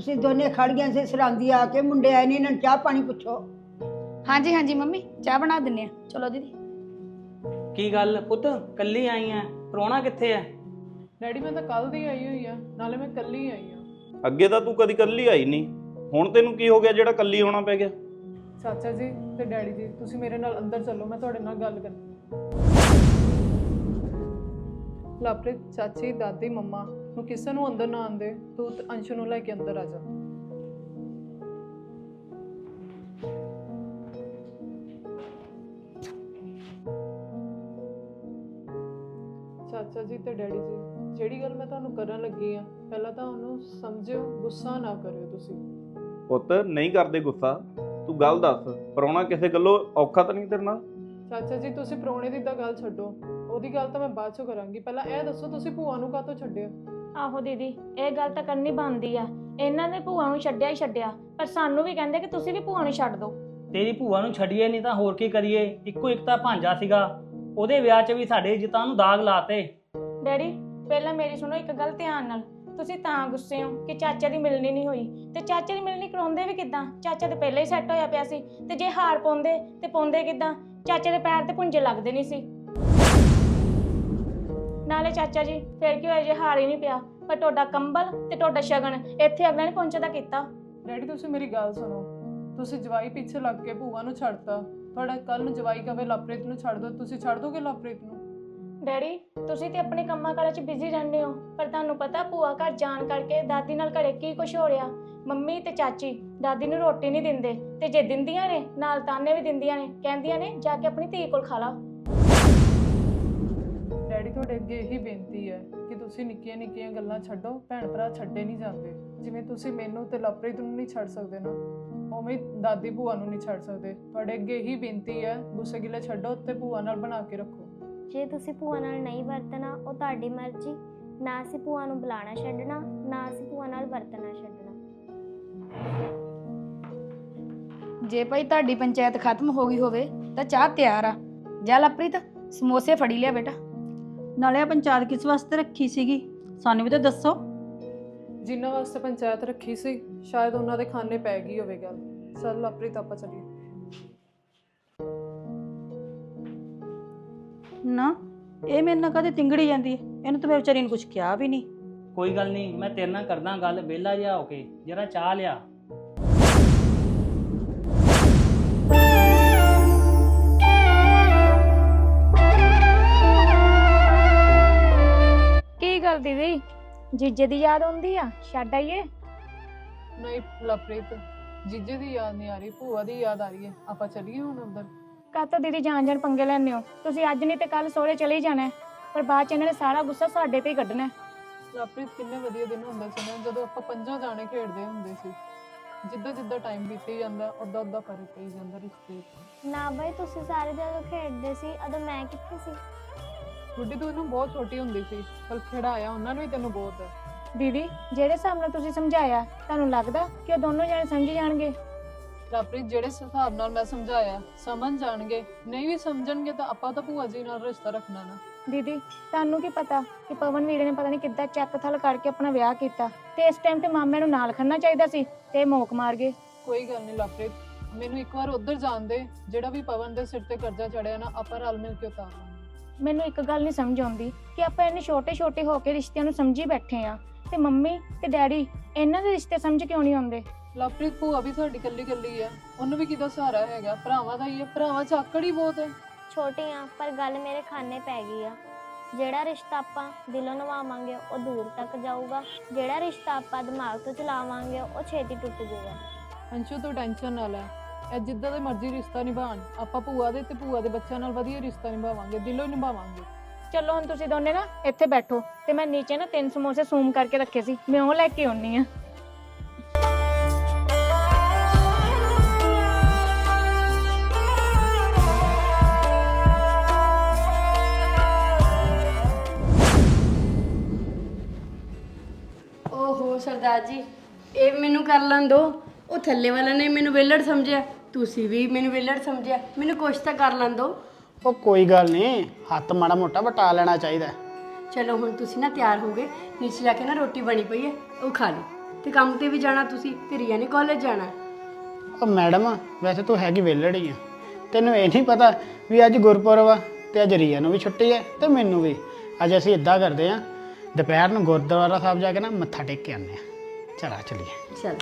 ਤੁਸੀਂ ਦੋਨੇ ਖੜ ਗਏ ਸੀ ਸਰਾਂਦੀ ਆ ਕੇ ਮੁੰਡੇ ਆਏ ਨੇ ਇਹਨਾਂ ਨੂੰ ਚਾਹ ਪਾਣੀ ਪੁੱਛੋ। ਹਾਂਜੀ ਹਾਂਜੀ ਮੰਮੀ ਚਾਹ ਬਣਾ ਦਿੰਨੇ ਆ। ਚਲੋ ਦੀਦੀ। ਕੀ ਗੱਲ ਪੁੱਤ ਕੱਲੀ ਆਈ ਐ? ਪ੍ਰਾਹੁਣਾ ਕਿੱਥੇ ਐ? ਡੈਡੀ ਮੈਂ ਤਾਂ ਕੱਲ ਦੀ ਆਈ ਹੋਈ ਆ ਨਾਲੇ ਮੈਂ ਕੱਲੀ ਆਈ ਆ। ਅੱਗੇ ਤਾਂ ਤੂੰ ਕਦੀ ਕੱਲੀ ਆਈ ਨਹੀਂ ਹੁਣ ਤੈਨੂੰ ਕੀ ਹੋ ਗਿਆ ਜਿਹੜਾ ਕੱਲੀ ਆਉਣਾ ਪੈ ਗਿਆ? ਚਾਚਾ ਜੀ ਤੇ ਡੈਡੀ ਜੀ ਤੁਸੀਂ ਮੇਰੇ ਨਾਲ ਅੰਦਰ ਚੱਲੋ ਮੈਂ ਤੁਹਾਡੇ ਨਾਲ ਗੱਲ ਕਰਨੀ ਲਵਪ੍ਰੀਤ ਚਾਚੀ ਦਾਦੀ ਮੰਮਾ। ਨੂੰ ਕਿਸੇ ਨੂੰ ਅੰਦਰ ਨਾ ਆਂਦੇ ਤੂੰ ਅੰਸ਼ ਨੂੰ ਲੈ ਕੇ ਅੰਦਰ ਆ ਜਾ। ਚਾਚਾ ਜੀ ਤੇ ਡੈਡੀ ਜੀ ਜਿਹੜੀ ਗੱਲ ਮੈਂ ਤੁਹਾਨੂੰ ਕਰਨ ਲੱਗੀ ਆ ਪਹਿਲਾਂ ਤਾਂ ਉਹਨੂੰ ਸਮਝਿਓ ਗੁੱਸਾ ਨਾ ਕਰਿਓ ਤੁਸੀਂ। ਪੁੱਤ ਨਹੀਂ ਕਰਦੇ ਗੁੱਸਾ। ਤੂੰ ਗੱਲ ਦੱਸ ਪਰੌਣਾ ਕਿਸੇ ਗੱਲੋਂ ਔਖਾ ਤਾਂ ਨਹੀਂ ਤੇਰੇ ਨਾਲ? ਚਾਚਾ ਜੀ ਤੁਸੀਂ ਪ੍ਰਾਹੁਣੇ ਦੀ ਤਾਂ ਗੱਲ ਛੱਡੋ। ਉਹਦੀ ਗੱਲ ਤਾਂ ਮੈਂ ਬਾਅਦ ਚੋਂ ਕਰਾਂਗੀ। ਪਹਿਲਾਂ ਇਹ ਦੱਸੋ ਤੁਸੀਂ ਭੂਆ ਨੂੰ ਕਾਹਤੋਂ ਛੱਡਿਆ ਆਹੋ ਦੀਦੀ ਇਹ ਗੱਲ ਤਾਂ ਕਰਨੀ ਬਣਦੀ ਆ। ਇਹਨਾਂ ਨੇ ਭੂਆ ਨੂੰ ਛੱਡਿਆ ਹੀ ਛੱਡਿਆ ਪਰ ਸਾਨੂੰ ਵੀ ਕਹਿੰਦੇ ਕਿ ਤੁਸੀਂ ਵੀ ਭੂਆ ਨੂੰ ਛੱਡ ਦਿਓ। ਤੇਰੀ ਭੂਆ ਨੂੰ ਛੱਡੀਏ ਨਹੀਂ ਤਾਂ ਹੋਰ ਕੀ ਕਰੀਏ? ਇੱਕੋ ਇੱਕ ਤਾਂ ਭਾਂਜਾ ਸੀਗਾ। ਉਹਦੇ ਵਿਆਹ 'ਚ ਵੀ ਸਾਡੇ ਇੱਜ਼ਤਾਂ ਨੂੰ ਦਾਗ ਲਾਤੇ। ਡੈਡੀ ਪਹਿਲਾਂ ਮੇਰੀ ਸੁਣੋ ਇੱਕ ਗੱਲ ਧਿਆਨ ਨਾਲ। ਤੁਸੀਂ ਤਾਂ ਗੁੱਸੇ ਹੋ ਕਿ ਚਾਚਾ ਦੀ ਮਿਲਣੀ ਨਹੀਂ ਹੋਈ। ਤੇ ਚਾਚਾ ਦੀ ਮਿਲਣੀ ਕਰਾਉਂਦੇ ਵੀ ਕਿੱਦਾਂ? ਚਾਚਾ ਤੇ ਪਹਿਲਾਂ ਹੀ ਸੈੱਟ ਹੋਇਆ ਪਿਆ ਸੀ। ਤੇ ਜੇ ਹਾਰ ਪਾਉਂਦੇ ਤੇ ਪਾਉਂਦੇ ਕਿੱਦਾਂ? ਚਾਚੇ ਦੇ ਪੈਰ ਤੇ ਪੁੰਜੇ ਲੱਗਦੇ ਨਹੀਂ ਸੀ। ਨਾਲੇ ਚਾਚਾ ਜੀ ਫਿਰ ਕੀ ਹੋਇਆ ਜੇ ਹਾਰ ਹੀ ਨਹੀਂ ਪਿਆ? ਪਰ ਤੁਹਾਡਾ ਕੰਬਲ ਤੇ ਤੁਹਾਡਾ ਸ਼ਗਨ ਇੱਥੇ ਅਗਲੇ ਨੇ ਪਹੁੰਚਦਾ ਕੀਤਾ। ਡੈਡੀ ਤੁਸੀਂ ਮੇਰੀ ਗੱਲ ਸੁਣੋ। ਤੁਸੀਂ ਜਵਾਈ ਪਿੱਛੇ ਲੱਗ ਕੇ ਭੂਆ ਨੂੰ ਛੱਡਤਾ। ਤੁਹਾਡਾ ਕੱਲ ਨੂੰ ਜਵਾਈ ਕਵੇ ਲਵਪ੍ਰੀਤ ਨੂੰ ਛੱਡ ਦੋ ਤੁਸੀਂ ਛੱਡ ਦੋਗੇ ਲਵਪ੍ਰੀਤ ਨੂੰ? ਡੈਡੀ ਤੁਸੀਂ ਤੇ ਆਪਣੇ ਕੰਮਾਂ ਕਾਰਾਂ 'ਚ ਬਿਜ਼ੀ ਰਹਿੰਦੇ ਹੋ। ਪਰ ਤੁਹਾਨੂੰ ਪਤਾ ਭੂਆ ਘਰ ਜਾਣ ਕਰਕੇ ਦਾਦੀ ਨਾਲ ਘਰੇ ਕੀ ਕੁਝ ਹੋ ਰਿਹਾ? ਮੰਮੀ ਤੇ ਚਾਚੀ ਦਾਦੀ ਨੂੰ ਰੋਟੀ ਨਹੀਂ ਦਿੰਦੇ। ਤੇ ਜੇ ਦਿੰਦੀਆਂ ਨੇ ਨਾਲ ਤਾਨੇ ਵੀ ਦਿੰਦੀਆਂ ਨੇ। ਕਹਿੰਦੀਆਂ ਨੇ ਜਾ ਕੇ ਆਪਣੀ ਧੀ ਕੋਲ ਖਾ ਲਾ। ਤੁਹਾਡੇ ਅੱਗੇ ਇਹੀ ਬੇਨਤੀ ਹੈ ਕਿ ਤੁਸੀਂ ਨਿੱਕੀਆਂ ਨਿੱਕੀਆਂ ਗੱਲਾਂ ਛੱਡੋ ਭੈਣ ਭਰਾ ਛੱਡੇ ਨਹੀਂ ਜਾਂਦੇ। ਜਿਵੇਂ ਤੁਸੀਂ ਮੈਨੂੰ ਤੇ ਲਵਪ੍ਰੀਤ ਨੂੰ ਨਹੀਂ ਛੱਡ ਸਕਦੇ ਨਾ ਉਵੇਂ ਦਾਦੀ ਭੂਆ ਨੂੰ ਨਹੀਂ ਛੱਡ ਸਕਦੇ। ਤੁਹਾਡੇ ਅੱਗੇ ਇਹੀ ਬੇਨਤੀ ਹੈ ਗੁੱਸੇ ਗਿਲੇ ਛੱਡੋ ਤੇ ਭੂਆ ਨਾਲ ਬਣਾ ਕੇ ਰੱਖੋ। ਜੇ ਤੁਸੀਂ ਭੂਆ ਨਾਲ ਨਹੀਂ ਵਰਤਣਾ ਉਹ ਤੁਹਾਡੀ ਮਰਜ਼ੀ। ਨਾ ਅਸੀਂ ਭੂਆ ਨੂੰ ਬੁਲਾਣਾ ਛੱਡਣਾ ਨਾ ਅਸੀਂ ਭੂਆ ਨਾਲ ਵਰਤਣਾ ਛੱਡਣਾ। ਜੇ ਭਾਈ ਤੁਹਾਡੀ ਪੰਚਾਇਤ ਖਤਮ ਹੋ ਗਈ ਹੋਵੇ ਤਾਂ ਚਾਹ ਤਿਆਰ ਆ। ਜਾ ਲਪ੍ਰੀਤ ਸਮੋਸੇ ਫੜੀ ਲਿਆ ਬੇਟਾ। ਨਾਲੇ ਆ ਪੰਚਾਇਤ ਕਿਸ ਵਾਸਤੇ ਰੱਖੀ ਸੀਗੀ? ਸਾਨੂੰ ਵੀ ਤਾਂ ਦੱਸੋ। ਜਿਨ੍ਹਾਂ ਵਾਸਤੇ ਪੰਚਾਇਤ ਰੱਖੀ ਸੀ ਸ਼ਾਇਦ ਉਹਨਾਂ ਦੇ ਖਾਨੇ ਪੈ ਗਈ ਹੋਵੇ ਗੱਲ। ਚੱਲ ਲਵਪ੍ਰੀਤ ਆਪਾਂ ਚੱਲੀਏ। ਨਾ ਇਹ ਮੇਰੇ ਨਾਲ ਕਦੇ ਤਿੰਗੜੀ ਜਾਂਦੀ ਹੈ। ਇਹਨੂੰ ਤਾਂ ਮੈਂ ਵਿਚਾਰੀ ਨੂੰ ਕੁਝ ਕਿਹਾ ਵੀ ਨਹੀਂ। ਕੋਈ ਗੱਲ ਨਹੀਂ ਮੈਂ ਤੇਰੇ ਨਾਲ ਕਰਦਾ ਗੱਲ ਵਿਹਲਾ ਜਿਹਾ ਹੋ ਕੇ ਜਰਾ ਚਾਹ ਲਿਆ। ਗੱਲ ਦੀਦੀ? ਜੀਜੇ ਦੀ ਯਾਦ ਆਉਂਦੀ ਆ? ਛੱਡ ਆਈਏ? ਨਹੀਂ ਲਵਪ੍ਰੀਤ ਜੀਜੇ ਦੀ ਯਾਦ ਨਹੀਂ ਆ ਰਹੀ ਭੂਆ ਦੀ ਯਾਦ ਆ ਰਹੀ ਹੈ। ਆਪਾਂ ਚੱਲੀਏ ਹੁਣ ਅੰਦਰ। ਕਾਤੋਂ ਦੀਦੀ ਜਾਣ ਜਾਣ ਪੰਗੇ ਲੈਂਦੇ ਹੋ? ਤੁਸੀਂ ਅੱਜ ਨਹੀਂ ਤੇ ਕੱਲ ਸਹੁਰੇ ਚਲੇ ਹੀ ਜਾਣਾ ਹੈ। ਪਰ ਬਾਅਦ ਚ ਇਹਨਾਂ ਨੇ ਸਾਰਾ ਗੁੱਸਾ ਸਾਡੇ ਤੇ ਹੀ ਕੱਢਣਾ ਹੈ। ਲਵਪ੍ਰੀਤ ਕਿੰਨੇ ਵਧੀਆ ਦਿਨ ਹੁੰਦੇ ਸੀ ਨਾ ਜਦੋਂ ਆਪਾਂ ਪੰਜਾਂ ਜਾਣੇ ਖੇਡਦੇ ਹੁੰਦੇ ਸੀ। ਜਿੱਦਾਂ ਜਿੱਦਾਂ ਟਾਈਮ ਬੀਤੀ ਜਾਂਦਾ ਉਦਾਂ ਉਦਾਂ ਫ਼ਰਕ ਪਈ ਜਾਂਦਾ ਰਿਸ਼ਤੇ 'ਚ ਨਾ ਬਈ ਤੁਸੀਂ ਸਾਰੇ ਜਦੋਂ ਖੇਡਦੇ ਸੀ ਉਦੋਂ ਮੈਂ ਕਿੱਥੇ ਸੀ? ਗੁੱਡੀ ਤੂੰ ਇਹਨੂੰ ਬਹੁਤ ਛੋਟੀ ਹੁੰਦੀ ਸੀ ਪਰ ਖਿਡਾਇਆ ਉਹਨਾਂ ਨੂੰ ਵੀ ਤੈਨੂੰ ਬਹੁਤ। ਹੈ ਦੀਦੀ ਜਿਹੜੇ ਹਿਸਾਬ ਨਾਲ ਤੁਸੀਂ ਸਮਝਾਇਆ ਤੁਹਾਨੂੰ ਲੱਗਦਾ ਕਿ ਉਹ ਦੋਨੋਂ ਜਣੇ ਸਮਝ ਜਾਣਗੇ? ਲਵਪ੍ਰੀਤ ਜਿਹੜੇ ਹਿਸਾਬ ਨਾਲ ਮੈਂ ਸਮਝਾਇਆ ਸਮਝ ਜਾਣਗੇ। ਨਹੀਂ ਵੀ ਸਮਝਣਗੇ ਤਾਂ ਆਪਾਂ ਤਾਂ ਭੂਆ ਜੀ ਨਾਲ ਰਿਸ਼ਤਾ ਰੱਖਣਾ ਨਾ। ਦੀਦੀ ਤੁਹਾਨੂੰ ਕੀ ਪਤਾ ਕਿ ਪਵਨ ਵੀਰੇ ਨੇ ਪਤਾ ਨਹੀਂ ਕਿੱਦਾਂ ਚੱਕ ਥਲ ਕਰਕੇ ਆਪਣਾ ਵਿਆਹ ਕੀਤਾ ਤੇ ਇਸ ਟਾਈਮ ਤੇ ਮਾਮੇ ਨੂੰ ਨਾਲ ਖੜਨਾ ਚਾਹੀਦਾ ਸੀ ਤੇ ਇਹ ਮੋਕ ਮਾਰ ਗਏ। ਕੋਈ ਗੱਲ ਨਹੀਂ ਲਵਪ੍ਰੀਤ ਮੈਨੂੰ ਇੱਕ ਵਾਰ ਉੱਧਰ ਜਾਣ ਦੇ ਜਿਹੜਾ ਵੀ ਪਵਨ ਦੇ ਸਿਰ ਤੇ ਕਰਜ਼ਾ ਚੜਿਆ ਨਾ ਆਪਾਂ ਰਲ ਮਿਲ ਕੇ ਉਤਾਰ ਲਾਂਗੇ। ਮੈਨੂੰ ਇੱਕ ਗੱਲ ਨਹੀਂ ਸਮਝ ਆਉਂਦੀ ਕਿ ਆਪਾਂ ਇੰਨੇ ਛੋਟੇ ਛੋਟੇ ਹੋ ਕੇ ਰਿਸ਼ਤਿਆਂ ਨੂੰ ਸਮਝੀ ਬੈਠੇ ਆ ਤੇ ਮੰਮੀ ਤੇ ਡੈਡੀ ਇਹਨਾਂ ਦੇ ਰਿਸ਼ਤੇ ਸਮਝ ਕਿਉਂ ਨਹੀਂ ਆਉਂਦੇ? ਲਵਪ੍ਰੀਤ ਭੂਆ ਵੀ ਸਾਡੀ ਕੱਲੀ ਕੱਲੀ ਹੈ ਉਹਨੂੰ ਵੀ ਕਿਹਦਾ ਸਹਾਰਾ ਹੈਗਾ? ਭਰਾਵਾਂ ਦਾ ਹੀ ਹੈ ਭਰਾਵਾਂ ਚ ਆਕੜ ਹੀ ਬਹੁਤ ਹੈ ਛੋਟੀ ਆ ਪਰ ਗੱਲ ਮੇਰੇ ਖਾਨੇ ਪੈ ਗਈ ਆ। ਜਿਹੜਾ ਰਿਸ਼ਤਾ ਆਪਾਂ ਦਿਲੋਂ ਨਿਭਾਵਾਂਗੇ ਉਹ ਦੂਰ ਤੱਕ ਜਾਊਗਾ। ਜਿਹੜਾ ਰਿਸ਼ਤਾ ਆਪਾਂ ਦਿਮਾਗ ਤੋਂ ਚਲਾਵਾਂਗੇ ਉਹ ਛੇਤੀ ਟੁੱਟ ਜਾਊਗਾ। ਅੰਸ਼ੂ ਤੂੰ ਟੈਨਸ਼ਨ ਨਾ ਲੈ। ਇਹ ਜਿੱਦਾਂ ਦਾ ਮਰਜ਼ੀ ਰਿਸ਼ਤਾ ਨਿਭਾਣ ਆਪਾਂ ਭੂਆ ਦੇ ਤੇ ਭੂਆ ਦੇ ਬੱਚਿਆਂ ਨਾਲ ਵਧੀਆ ਰਿਸ਼ਤਾ ਨਿਭਾਵਾਂਗੇ ਦਿਲੋਂ ਨਿਭਾਵਾਂਗੇ। ਚਲੋ ਹੁਣ ਤੁਸੀਂ ਦੋਨੇ ਨਾ ਇੱਥੇ ਬੈਠੋ ਤੇ ਮੈਂ ਨੀਚੇ ਨਾ ਤਿੰਨ ਸਮੋਸੇ ਸੂਮ ਕਰਕੇ ਰੱਖੇ ਸੀ ਮੈਂ ਉਹ ਲੈ ਕੇ ਆਉਣੀ ਆ। ਓਹੋ ਸਰਦਾਰ ਜੀ ਇਹ ਮੈਨੂੰ ਕਰ ਲੈਣ ਦਿਓ। ਉਹ ਥੱਲੇ ਵਾਲਾ ਨੇ ਮੈਨੂੰ ਵਿਹਲੜ ਸਮਝਿਆ ਤੁਸੀਂ ਵੀ ਮੈਨੂੰ ਵਿਹਲੜ ਸਮਝਿਆ ਮੈਨੂੰ ਕੁਛ ਤਾਂ ਕਰ ਲੈਣ ਦੋ ਉਹ ਕੋਈ ਗੱਲ ਨਹੀਂ ਹੱਥ ਮਾੜਾ ਮੋਟਾ ਵਟਾ ਲੈਣਾ ਚਾਹੀਦਾ। ਚਲੋ ਹੁਣ ਤੁਸੀਂ ਨਾ ਤਿਆਰ ਹੋ ਗਏ ਨੀਚੇ ਜਾ ਕੇ ਨਾ ਰੋਟੀ ਬਣੀ ਪਈ ਹੈ ਉਹ ਖਾ ਲਓ। ਤੇ ਕੰਮ ਤੇ ਵੀ ਜਾਣਾ ਤੁਸੀਂ ਤੇ ਰੀਆ ਨੇ ਕਾਲਜ ਜਾਣਾ। ਉਹ ਮੈਡਮ ਵੈਸੇ ਤੂੰ ਹੈਗੀ ਵਿਹਲੜੀ ਆ। ਤੈਨੂੰ ਇਹ ਨਹੀਂ ਪਤਾ ਵੀ ਅੱਜ ਗੁਰਪੁਰਬ ਆ ਤੇ ਅੱਜ ਰੀਆ ਨੂੰ ਵੀ ਛੁੱਟੀ ਹੈ ਤੇ ਮੈਨੂੰ ਵੀ। ਅੱਜ ਅਸੀਂ ਇਦਾਂ ਕਰਦੇ ਆ ਦੁਪਹਿਰ ਨੂੰ ਗੁਰਦੁਆਰਾ ਸਾਹਿਬ ਜਾ ਕੇ ਨਾ ਮੱਥਾ ਟੇਕ ਕੇ ਆਉਂਦੇ ਆ ਚਲਾ ਚਲੀਏ। ਚਲ।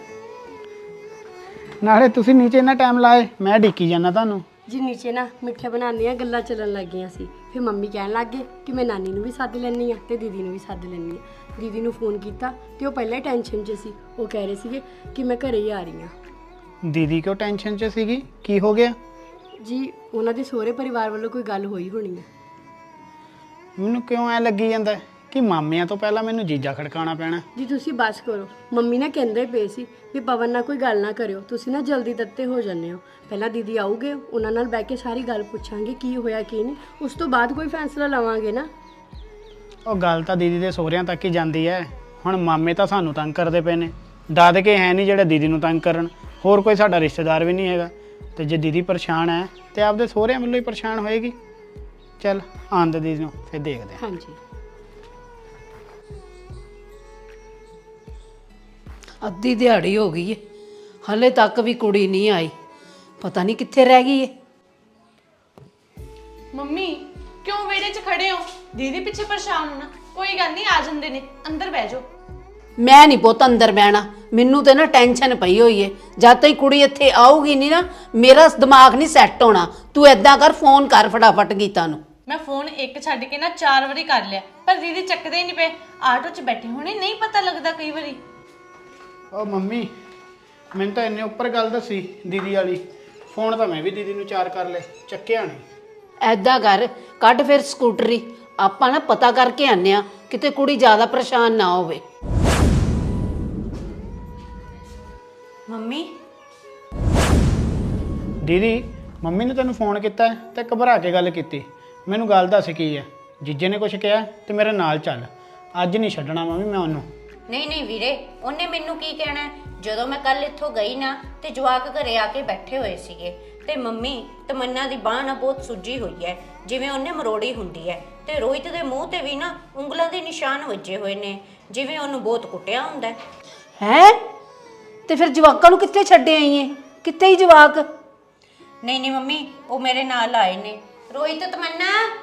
ਨਾਲੇ ਤੁਸੀਂ ਨੀਚੇ ਇੰਨਾ ਟਾਈਮ ਲਾਏ ਮੈਂ ਢੀਕੀ ਜਾਣਾ ਤੁਹਾਨੂੰ। ਜੀ ਨੀਚੇ ਨਾ ਮਿੱਠੇ ਬਣਾਉਂਦੀਆਂ ਗੱਲਾਂ ਚੱਲਣ ਲੱਗੀਆਂ ਸੀ। ਫਿਰ ਮੰਮੀ ਕਹਿਣ ਲੱਗ ਗਏ ਕਿ ਮੈਂ ਨਾਨੀ ਨੂੰ ਵੀ ਸੱਦ ਲੈਣੀ ਆ ਤੇ ਦੀਦੀ ਨੂੰ ਵੀ ਸੱਦ ਲੈਣੀ ਆ ਦੀਦੀ ਨੂੰ ਫੋਨ ਕੀਤਾ ਤੇ ਉਹ ਪਹਿਲਾਂ ਹੀ ਟੈਨਸ਼ਨ 'ਚ ਸੀ। ਉਹ ਕਹਿ ਰਹੇ ਸੀਗੇ ਕਿ ਮੈਂ ਘਰੇ ਹੀ ਆ ਰਹੀ ਹਾਂ। ਦੀਦੀ ਕਿਉਂ ਟੈਨਸ਼ਨ 'ਚ ਸੀਗੀ? ਕੀ ਹੋ ਗਿਆ? ਜੀ ਉਹਨਾਂ ਦੇ ਸਹੁਰੇ ਪਰਿਵਾਰ ਵੱਲੋਂ ਕੋਈ ਗੱਲ ਹੋਈ ਹੋਣੀ ਹੈ ਮੈਨੂੰ ਕਿਉਂ ਐ ਲੱਗੀ ਜਾਂਦਾ? ਕਿ ਮਾਮਿਆਂ ਤੋਂ ਪਹਿਲਾਂ ਮੈਨੂੰ ਜੀਜਾ ਖੜਕਾਉਣਾ ਪੈਣਾ? ਜੀ ਤੁਸੀਂ ਬਸ ਕਰੋ। ਮੰਮੀ ਨਾ ਕਹਿੰਦੇ ਪਏ ਸੀ ਵੀ ਪਵਨ ਨਾਲ ਕੋਈ ਗੱਲ ਨਾ ਕਰਿਓ। ਤੁਸੀਂ ਨਾ ਜਲਦੀ ਤੱਤੇ ਹੋ ਜਾਂਦੇ ਹੋ। ਪਹਿਲਾਂ ਦੀਦੀ ਆਉਗੇ ਉਹਨਾਂ ਨਾਲ ਬਹਿ ਕੇ ਸਾਰੀ ਗੱਲ ਪੁੱਛਾਂਗੇ ਕੀ ਹੋਇਆ ਕੀ ਨਹੀਂ। ਉਸ ਤੋਂ ਬਾਅਦ ਕੋਈ ਫੈਸਲਾ ਲਵਾਂਗੇ ਨਾ। ਉਹ ਗੱਲ ਤਾਂ ਦੀਦੀ ਦੇ ਸਹੁਰਿਆਂ ਤੱਕ ਹੀ ਜਾਂਦੀ ਐ। ਹੁਣ ਮਾਮੇ ਤਾਂ ਸਾਨੂੰ ਤੰਗ ਕਰਦੇ ਪਏ ਨੇ। ਦਾਦਕੇ ਹੈ ਨਹੀਂ ਜਿਹੜੇ ਦੀਦੀ ਨੂੰ ਤੰਗ ਕਰਨ। ਹੋਰ ਕੋਈ ਸਾਡਾ ਰਿਸ਼ਤੇਦਾਰ ਵੀ ਨਹੀਂ ਹੈਗਾ। ਤੇ ਜੇ ਦੀਦੀ ਪਰੇਸ਼ਾਨ ਹੈ ਤੇ ਆਪਦੇ ਸਹੁਰਿਆਂ ਵੱਲੋਂ ਹੀ ਪਰੇਸ਼ਾਨ ਹੋਏਗੀ। ਚੱਲ ਆਂਦੇ ਦੀਦੀ ਨੂੰ ਫਿਰ ਦੇਖਦੇ ਹਾਂ ਹਾਂਜੀ। ਅੱਧੀ ਦਿਹਾੜੀ ਹੋ ਗਈ ਏ। ਹਲੇ ਤੱਕ ਵੀ ਕੁੜੀ ਨਹੀਂ ਆਈ। ਪਤਾ ਨਹੀਂ ਕਿੱਥੇ ਰਹਿ ਗਈ ਏ। ਮੰਮੀ ਕਿਉਂ ਵਿਹੜੇ 'ਚ ਖੜੇ ਹੋ? ਦੀਦੀ ਪਿੱਛੇ ਪਰੇਸ਼ਾਨ ਹੋਣਾ। ਕੋਈ ਗੱਲ ਨਹੀਂ ਆ ਜਾਂਦੇ ਨੇ। ਅੰਦਰ ਬਹਿ ਜਾਓ। ਮੈਂ ਨਹੀਂ ਪੁੱਤ ਅੰਦਰ ਬਹਿਣਾ। ਮੈਨੂੰ ਤੇ ਨਾ ਟੈਨਸ਼ਨ ਪਈ ਹੋਈ ਏ। ਜਦ ਤੱਕ ਕੁੜੀ ਇੱਥੇ ਆਊਗੀ ਨਹੀਂ ਨਾ ਮੇਰਾ ਦਿਮਾਗ ਨਹੀਂ ਸੈੱਟ ਹੋਣਾ। ਤੂੰ ਏਦਾਂ ਕਰ ਫੋਨ ਕਰ ਫਟਾਫਟ ਗੀਤਾ ਨੂੰ। ਮੈਂ ਫੋਨ ਇੱਕ ਛੱਡ ਕੇ ਨਾ ਚਾਰ ਵਾਰੀ ਕਰ ਲਿਆ। ਪਰ ਦੀਦੀ ਚੱਕਦੇ ਹੀ ਨਹੀਂ ਪਏ। ਆਟੋ 'ਚ ਬੈਠੇ ਹੋਣੇ ਨਹੀਂ ਪਤਾ ਲੱਗਦਾ ਕਈ ਵਾਰੀ। ਉਹ ਮੰਮੀ ਮੈਨੂੰ ਤਾਂ ਇੰਨੇ ਉੱਪਰ ਗੱਲ ਦੱਸੀ ਦੀਦੀ ਵਾਲੀ। ਫੋਨ ਤਾਂ ਮੈਂ ਵੀ ਦੀਦੀ ਨੂੰ ਚਾਰ ਕਰ ਲਏ ਚੱਕਿਆ ਨਹੀਂ। ਐਦਾਂ ਕਰ ਕੱਢ ਫਿਰ ਸਕੂਟਰੀ। ਆਪਾਂ ਨਾ ਪਤਾ ਕਰਕੇ ਆਨੇ ਆ ਕਿਤੇ ਕੁੜੀ ਜ਼ਿਆਦਾ ਪਰੇਸ਼ਾਨ ਨਾ ਹੋਵੇ। ਮੰਮੀ? ਦੀਦੀ ਮੰਮੀ ਨੇ ਤੈਨੂੰ ਫੋਨ ਕੀਤਾ ਹੈ ਤੇ ਘਬਰਾ ਕੇ ਗੱਲ ਕੀਤੀ। ਮੈਨੂੰ ਗੱਲ ਦੱਸ ਕੀ ਹੈ? ਜੀਜੇ ਨੇ ਕੁਝ ਕਿਹਾ ਤੇ ਮੇਰੇ ਨਾਲ ਚੱਲ। ਅੱਜ ਨਹੀਂ ਛੱਡਣਾ ਮੰਮੀ ਮੈਂ ਉਹਨੂੰ। ਨਹੀਂ ਨਹੀਂ ਵੀਰੇ ਉਹਨੇ ਮੈਨੂੰ ਕੀ ਕਹਿਣਾ ਹੈ? ਜਦੋਂ ਮੈਂ ਕੱਲ ਇੱਥੋਂ ਗਈ ਨਾ ਤੇ ਜਵਾਕ ਘਰੇ ਆ ਕੇ ਬੈਠੇ ਹੋਏ ਸੀਗੇ। ਤੇ ਮੰਮੀ ਤਮੰਨਾ ਦੀ ਬਾਹ ਨਾ ਬਹੁਤ ਸੁੱਜੀ ਹੋਈ ਹੈ ਜਿਵੇਂ ਉਹਨੇ ਮਰੋੜੀ ਹੁੰਦੀ ਹੈ। ਤੇ ਰੋਹਿਤ ਦੇ ਮੂੰਹ ਤੇ ਵੀ ਨਾ ਉਂਗਲਾਂ ਦੇ ਨਿਸ਼ਾਨ ਵੱਜੇ ਹੋਏ ਨੇ ਜਿਵੇਂ ਉਹਨੂੰ ਬਹੁਤ ਕੁੱਟਿਆ ਹੁੰਦਾ ਹੈ। ਹੈ? ਤੇ ਫਿਰ ਜਵਾਕਾਂ ਨੂੰ ਕਿੱਥੇ ਛੱਡੇ ਆਈ ਏ? ਕਿੱਥੇ ਹੀ ਜਵਾਕ? ਨਹੀਂ ਨਹੀਂ ਮੰਮੀ ਉਹ ਮੇਰੇ ਨਾਲ ਆਏ ਨੇ। ਰੋਹਿਤ ਤਮੰਨਾ?